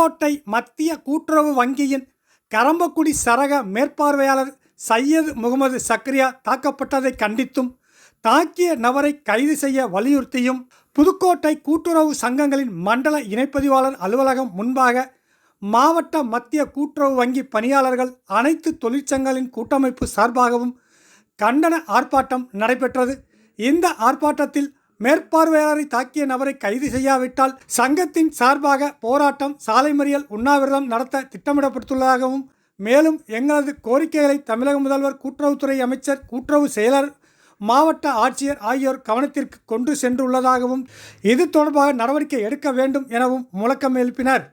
புதுக்கோட்டை மத்திய கூட்டுறவு வங்கியின் கரம்பக்குடி சரக மேற்பார்வையாளர் சையது முகமது சக்ரியா தாக்கப்பட்டதை கண்டித்தும் தாக்கிய நபரை கைது செய்ய வலியுறுத்தியும் புதுக்கோட்டை கூட்டுறவு சங்கங்களின் மண்டல இணைப்பதிவாளர் அலுவலகம் முன்பாக மாவட்ட மத்திய கூட்டுறவு வங்கி பணியாளர்கள் அனைத்து தொழிற்சங்கங்களின் கூட்டமைப்பு சார்பாகவும் கண்டன ஆர்ப்பாட்டம் நடைபெற்றது. இந்த ஆர்ப்பாட்டத்தில் மேற்பார்வையாளரை தாக்கிய நபரை கைது செய்யாவிட்டால் சங்கத்தின் சார்பாக போராட்டம் சாலை மறியல் உண்ணாவிரதம் நடத்த திட்டமிடப்பட்டுள்ளதாகவும் மேலும் எங்களது கோரிக்கைகளை தமிழக முதல்வர் கூட்டுறவுத்துறை அமைச்சர் கூட்டுறவு செயலர் மாவட்ட ஆட்சியர் ஆகியோர் கவனத்திற்கு கொண்டு சென்றுள்ளதாகவும் இது தொடர்பாக நடவடிக்கை எடுக்க வேண்டும் எனவும் முழக்கம் எழுப்பினர்.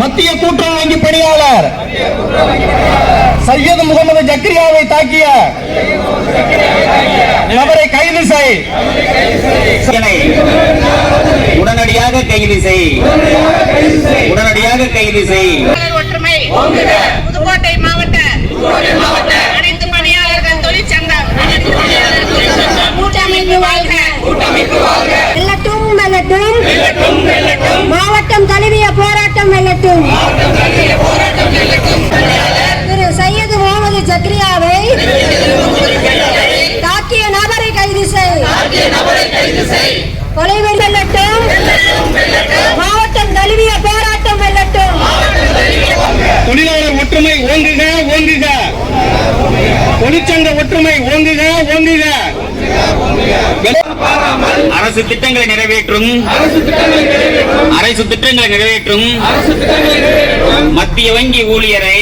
மத்திய கூட்டுறவு வங்கி பணியாளர். சையது முகமது ஜக்ரியாவை தாக்கிய நபரை கைது செய். உடனடியாக கைது செய். உடனடியாக கைது செய். ஒற்றுமை. புதுக்கோட்டை மாவட்ட. அனைத்து பணியாளர்கள் தொழிற்சங்கம். கூட்டமைப்பு வாழ்க. வெல்லட்டும் வெல்லட்டும் மாவட்டம் தழுவிய போராட்டம் வெல்லட்டும் திரு சையது முகமது ஜக்ரியாவை தாக்கிய நபரை கைது செய். கொலை வெல்லட்டும். மாவட்டம் தழுவிய போராட்டம் வெல்லட்டும். தொழிலாளர் ஒற்றுமை ஓங்குக தொழிற்சங்க ஒற்றுமை ஓங்குக ஓங்குக அரசு திட்டங்களை நிறைவேற்றும். அரசு திட்டங்களை நிறைவேற்றும். மத்திய வங்கி ஊழியரை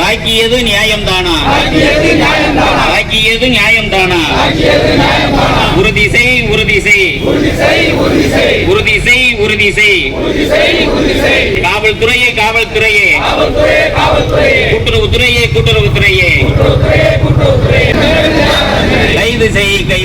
தாக்கியது நியாயம்தானா? தாக்கியது நியாயம்தானா? உறுதி செய் உறுதி செய். உறுதி செய் உறுதி செய். காவல்துறையே காவல்துறையே. கூட்டுறவுத்துறையே. கைது செய் கை